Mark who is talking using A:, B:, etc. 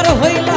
A: আর হইল।